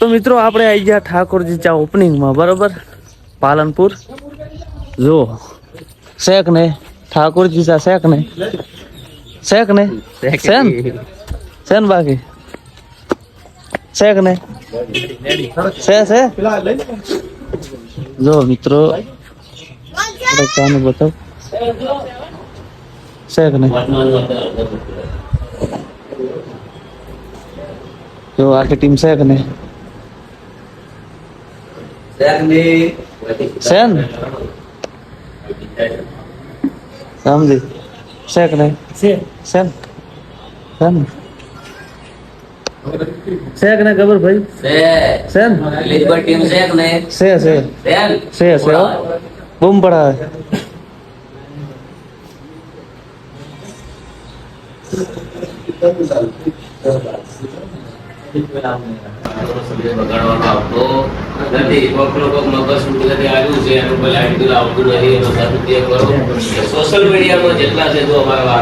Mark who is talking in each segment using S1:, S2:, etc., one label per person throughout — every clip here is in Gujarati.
S1: તો મિત્રો આપણે આવી ગયા ઠાકોરજી ચા ઓપનિંગમાં બરોબર? પાલનપુર. જો શેખ ને? ઠાકોરજી ચા શેખ ને? શેખ ને? શેન? શેન બાકી? શેખ ને? છે છે જો મિત્રો આપણે ચાનું બતાવ. શેખ ને? જો આખી ટીમ શેખ ને? શેન સમજી શેક ને શેન શેન શેક ને ખબર ભાઈ શેન
S2: ટીમ છે કે નહીં
S1: છે છે
S2: બેન
S1: છે છે હો. બૂમ પડાવે
S2: બગાડવાનો આવતો અમારા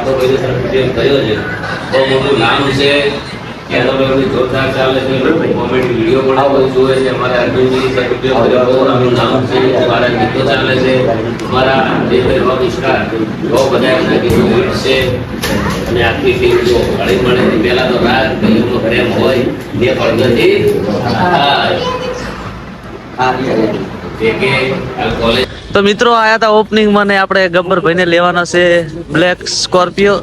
S2: નામ છે. કેનોલોની જોરદાર વીડિયો પણ છે. અમારા અરવિંદજી નામ છે. મારા ગીતો ચાલે છે. મારા બહુ બધા અને આખી ટીમ જો હળી મળે પહેલા તો રાત ભાઈઓનો પ્રેમ હોય આ કોલેજ
S1: તો મિત્રો આયા હતા ઓપનિંગમાં ને આપણે ગબ્બરભાઈ ને લેવાનો છે બ્લેક સ્કોર્પિયો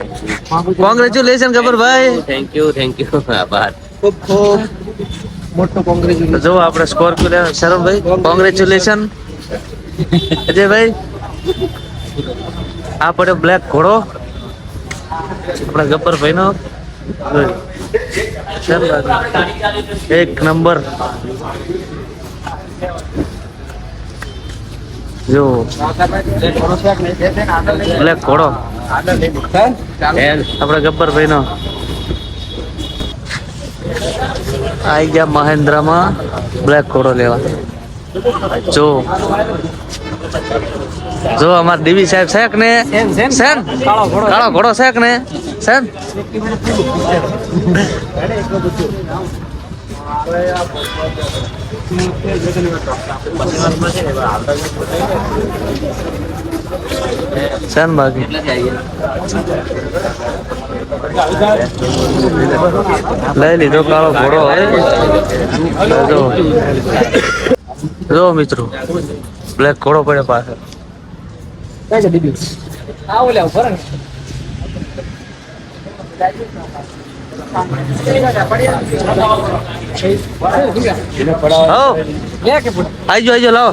S1: કોંગ્રેચ્યુલેશન ગબ્બરભાઈ.
S2: થેન્ક યુ થેન્ક યુ આભાર.
S3: ખૂબ ખૂબ. મોટો કોંગ્રેચ્યુલેશન
S1: જો આપણે સ્કોર્પિયો લેવા શરમભાઈ. કોંગ્રેચ્યુલેશન અજયભાઈ. આ પડ્યો બ્લેક ઘોડો. આપણા ગબ્બરભાઈ નો એક નંબર. જો. બ્લેક ઘોડો. આપણે ગબ્બરભાઈ નો આઈ ગયા મહેન્દ્રમાં બ્લેક ઘોડો લેવા. જો. જો અમાર દીવી સાહેબ શેક ને? સેન કાળો ઘોડો. શેખ ને? સેન? સેન બાકી. લઈ લીધો કાળો ઘોડો જો. જો મિત્રો બ્લેક ઘોડો પડે પાછળ.
S3: કઈ છે દીદી આ ઓલે ઉપર ને
S1: હો
S3: લે કે પુટ
S1: આઈજો આઈજો લાવો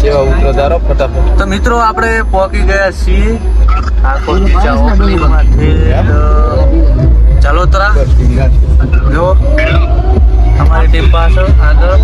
S3: જેવા ઉતરો દારો ફટાફટ.
S1: તો મિત્રો આપણે પહોંચી ગયા છીએ. ઠાકોરજી ચા ઓપનિંગમાંથી ચાલોતરા જો. અમારી ટીમ પાસે આગળ.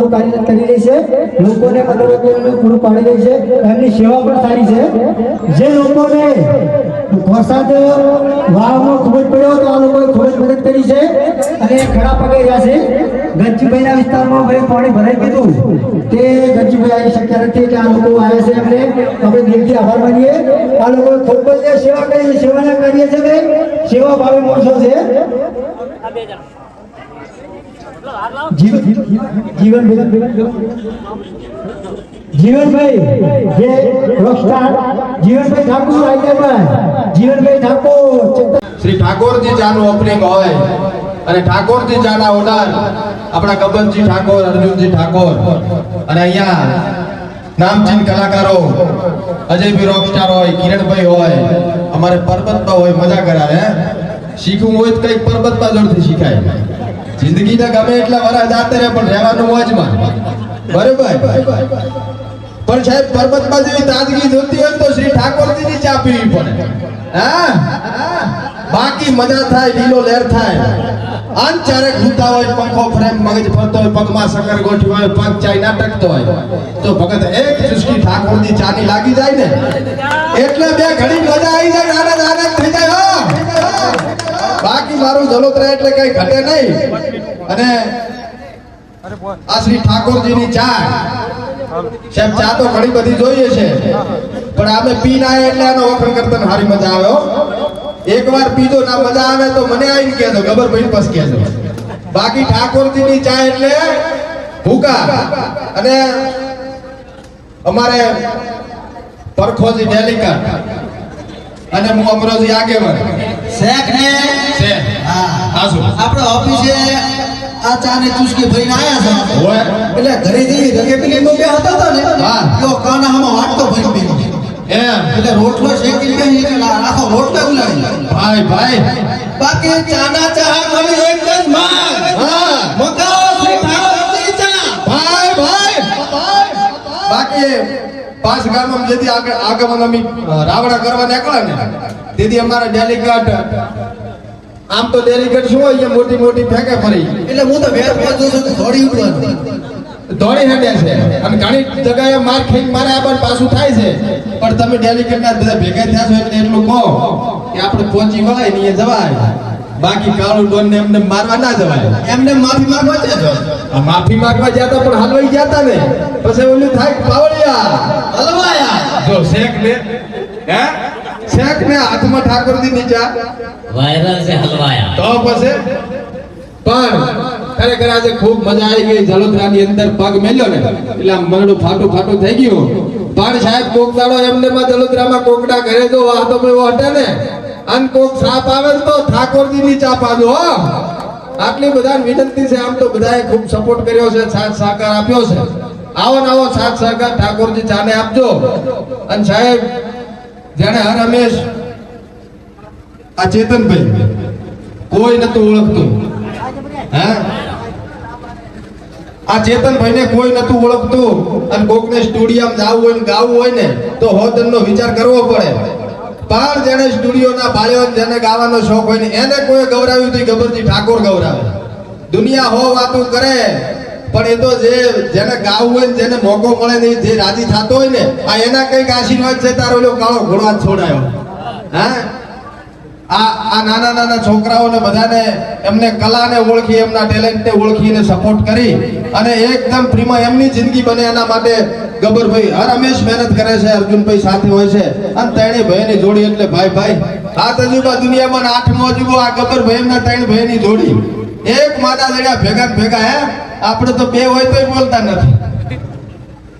S4: સારું કાર્ય કરી રહી છે, લોકોને મનોરંજન પૂરું પાડી રહી છે, એમની સેવા પણ સારી છે. જે લોકોને વરસાદ વાવમાં ખૂબ જ પડ્યો તો આ લોકોએ ખૂબ જ મદદ કરી છે અને ખડા પગે રહ્યા છે. ગંજીભાઈના વિસ્તારમાં ભાઈ પાણી ભરાઈ ગયું તે ગંજીભાઈ આવી શક્યા નથી એટલે આ લોકો આવ્યા છે એમને. આપણે દિલથી આભાર માનીએ. આ લોકો ખૂબ જ સેવા કરી સેવા સેવાના કાર્ય છે, ભાઈ. સેવા ભાવે માણસો છે. જીવન જીવનભાઈ, જે રોકસ્ટાર જીવનભાઈ ઠાકોર આઈડિયામાં જીવનભાઈ ઠાકોર
S5: શ્રી ઠાકોરજી ચાનું ઓપનિંગ હોય અને ઠાકોરજી ચાના ઓનર આપણા ગબનજી ઠાકોર, અર્જુનજી ઠાકોર. અને અહીંયા નામચીન કલાકારો અજયભાઈ રોકસ્ટાર હોય, કિરણભાઈ હોય, અમારે પરબતમાં હોય, મજા કરાવે શીખવું હોય તો કંઈક પરબતમાં જોરથી શીખાય. જિંદગીને ગમે એટલા વરા જાતે રહે, પણ રહેવાનું મોજમાં. બરોબર? પણ સાહેબ પરબતમાં જેવી તાજગી જોતી હોય તો શ્રી ઠાકોરજીની ચા પીવી પડે. હા? બાકી મજા થાય, લીલો લહેર થાય. આમ ચારે ઘૂમતા હોય, પંખો ફ્રેમ મગજ ફરતો હોય, પગમાં સકર ગોઠવી હોય, પગ ચાઈ ના ટકતો હોય. તો ભગત એક ચુસ્કી ઠાકોરની ચાની લાગી જાય ને? એટલે બે ઘડી મજા આવી જાય, આનંદ આનંદ થઈ જાય બાકી મારું જલોતરા એટલે કઈ ઘટે નહીં. અને આ શ્રી ઠાકોરજીની ચા સાહેબ ચા તો ઘણી બધી જોઈએ છે. પણ અમે પી ના એટલે આનો વખણ કરતા હારી મજા આવ્યો એકવાર પીજો ના મજા આવે તો મને આવીને કહેજો ગબર ભાઈ બસ કહેજો બાકી ઠાકોરજીની ચા એટલે ભૂકા. અને અમારે પરખોજી ડેલિકા. અને હું અમરોજી આગેવાન.
S6: શેખ ને? હા. આપણે ઓફિસે આ ચા ને ચુસ્કી ભરીને આયા છે.
S5: એટલે
S6: એટલે જઈ રગે પેલી બે હતા તો ને. તો કાના હામાં વાટતો ભરી
S5: એમ.
S6: એટલે રોટલો શેકી કે આખો રોટલો ઉલાડી
S5: ભાઈ ભાઈ.
S6: બાકી ચાના ચા મળી એક જ માંગ.
S5: હા.
S6: મકાઓ
S5: ભાઈ ભાઈ. બાકી પાંચ ગામમાં જેથી આગળ આગમન અમે રાવણા કરવા નીકળ્યા ને તેથી અમારા ડેલિગેટ આમ તો ડેલિગેટ શું હોય મોટી મોટી ફેંકે ફરી.
S6: એટલે હું તો વેર જોઉં છું તો ઉપર.
S5: દોડી હેડે છે. અને ઘણી જગ્યાએ માર ખાઈને મારે આ બાજુ પાછું થાય છે. પણ તમે ડેલિગેટ ના બધા ભેગા થયા છો એટલે એટલું કહો કે આપણે પહોંચી વળાય ને જવાય. બાકી કાળું ડોન ને એમને મારવા ના જવાય.
S6: એમને માફી માંગવા છે
S5: આ માફી માંગવા ગયા પણ હલવાઈ જતા ને. પછી ઓલું થાય પાવળિયા.
S6: હલવાયા.
S5: જો શેખ ને હે? શેખ ને હાથમાં ઠાકોરજી નીચા.
S7: વાયરલ છે હલવાયા.
S5: તો પછી? પણ ખરેખર આજે ખૂબ મજા આવી ગઈ. જલોદરાની અંદર પગ મેલ્યો ને. એટલે આમ મરડું ફાટું ફાટું થઈ ગયું. પણ સાહેબ કોક દાડો એમને માં જલોદરામાં કોકડા ઘરે જો વાતો તો હટે ને અન કોક સાપ આવે તો ઠાકોરજી ની ચાપ આજો હો. આટલી બધા વિનંતી છે, આમ તો બધાએ ખૂબ સપોર્ટ કર્યો છે, સાથ સહકાર આપ્યો છે. આવો ને આવો સાથ સહકાર, ઠાકોરજી ચાને આપજો. અને સાહેબ જેને હર હંમેશ આ ચેતનભાઈ કોઈ નતું ઓળખતું. હે? આ ચેતનભાઈ ને કોઈ નતું ઓળખતું. અને કોકને સ્ટુડિયમ જાવું હોય ને ગાવું હોય ને, તો હોદનનો વિચાર કરવો પડે. પણ જેને સ્ટુડિયોના ભાઈઓ જેને ગાવાનો શોખ હોય ને એને કોઈ ગૌરાવ્યું નથી ગબરજી ઠાકોર ગૌરાવે દુનિયા હો વાતું કરે, પણ એ તો જે જેને ગાવું હોય જેને મોકો મળે ને જે રાજી થતો હોય ને, આ એના કંઈક આશીર્વાદ છે, તારો ઓલો કાળો ઘોડા છોડાયો. હા? આ આ નાના નાના છોકરાઓને બધાને એમને કલાને ઓળખી, એમના ટેલેન્ટને ઓળખીને સપોર્ટ કરી અને એકદમ ફ્રીમાં એમની જિંદગી બને એના માટે ગબરભાઈ હર હંમેશ મહેનત કરે છે, અર્જુનભાઈ સાથે હોય છે. અને ત્રણેય ભાઈની જોડી એટલે ભાઈ ભાઈ. આ તજુબા દુનિયામાં ને આઠમો અજુબો આ ગબરભાઈ એમના ત્રણ ભાઈની જોડી. એક માતા દડ્યા ભેગા ભેગા, હે? આપણે તો બે હોય તોય બોલતા નથી.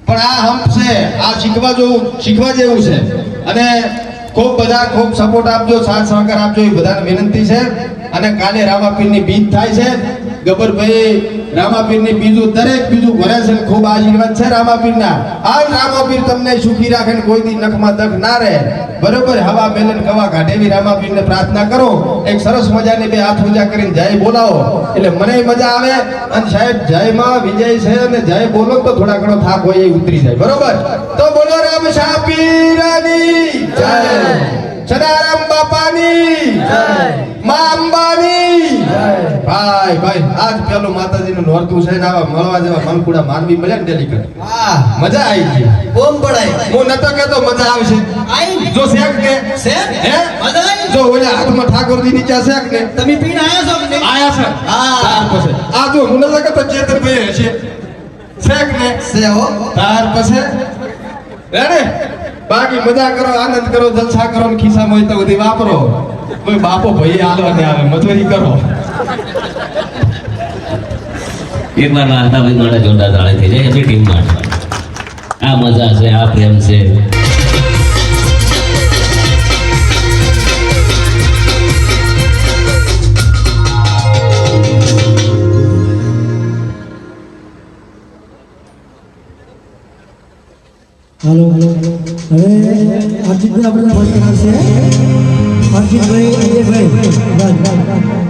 S5: પણ આ હમ્પ છે, આ શીખવા જેવું શીખવા જેવું છે. અને ખૂબ બધા ખૂબ સપોર્ટ આપજો, સાથ સહકાર આપજો, એ બધાને વિનંતી છે. અને કાલે રામાપીરની બીજ થાય છે. ગબરભાઈ રામાપીરની બીજું, દરેક બીજું ભરે છે. ખૂબ આશીર્વાદ છે રામાપીરના. આ રામાપીર તમને સુખી રાખે ને કોઈ દી નખમાં દખ ના રહે. બરોબર, હવા મેલન કવા કાઢે એવી રામાપીરને પ્રાર્થના કરો. એક સરસ મજાની બે હાથ ઊંચા કરીને જય બોલાવો. એટલે મને મજા આવે અને સાહેબ જયમાં વિજય છે અને જય બોલો તો થોડા ઘણો થાક હોય એ ઉતરી જાય. બરોબર? તો બોલો રામ શાપીરાની જય. સદારામ બાપાની ભાઈ આજ પેલું માતાજીનું નોરતું છે આવા મળવા જેવા મનકુડા માનવી મળ્યા ને ડેલી
S6: કરે
S5: મજા આવી ગઈ.
S6: બોમ પડાય
S5: હું નતો કેતો મજા આવશે.
S6: આઈ?
S5: જો શેક કે?
S6: શેક?
S5: હે?
S6: મજા આવી?
S5: જો ઓલા હાથમાં ઠાકોરજી નીચે શેક ને?
S6: તમે પીને આયા છો કે
S5: આયા છે.
S6: હા.
S5: પછી. આ જો મને લાગે ચેતન ભાઈ હશે. શેક ને?
S6: સે હો?
S5: તાર પછી. રેડે બાકી મજા કરો આનંદ કરો જલસા કરો ને ખિસ્સામાં હોય તો બધી વાપરો. કોઈ બાપો ભાઈ આલો ને આવે મજૂરી કરો.
S8: એક વાર વાર્તાભાઈ માટે જોરદાર તાળી થઈ જાય એમની ટીમ માટે આ મજા છે, આ પ્રેમ છે.
S4: હલો હવે અર્જિતભાઈ આપણે ફર્સ્ટ ક્લાસ છે અર્જિતભાઈ, અજયભાઈ.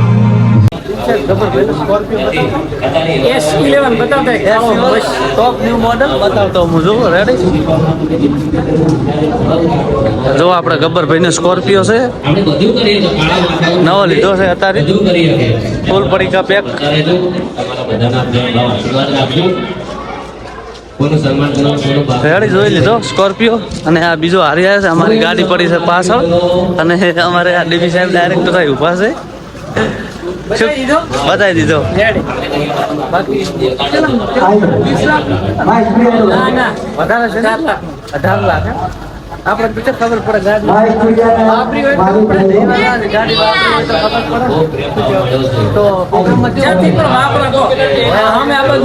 S2: એસ ઇલેવન બતાવતા ટોપ ન્યુ મોડલ બતાવતો હું જોઉં રેડી જો આપણે ગબ્બરભાઈનો સ્કોર્પિયો છે. નવો લીધો છે અત્યારે. ફૂલ પડીકા પેક રેડી જોઈ લીધો સ્કોર્પિયો અને આ બીજો હારી આવ્યો છે અમારી ગાડી પડી છે પાછળ. અને અમારે આ ડીબી સાહેબ ડાયરેક્ટ થાય ઊભા છે. બતાવી દીધો? અઢાર લાખ. આપણે બીજા ખબર પડે વાપરી ગાડી તો ખબર પડે તો વાપરો. અમે આપણે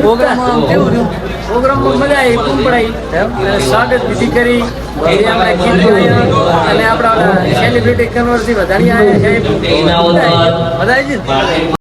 S2: પ્રોગ્રામ કેવું રહ્યું? પ્રોગ્રામમાં મજા આવી ખૂબ પડાઈ. સ્વાગત વિધિ કરી. આપણે ગીત ગાયા. અને આપણા સેલિબ્રિટી કન્વર્સી વધારી આવ્યા છે. બધા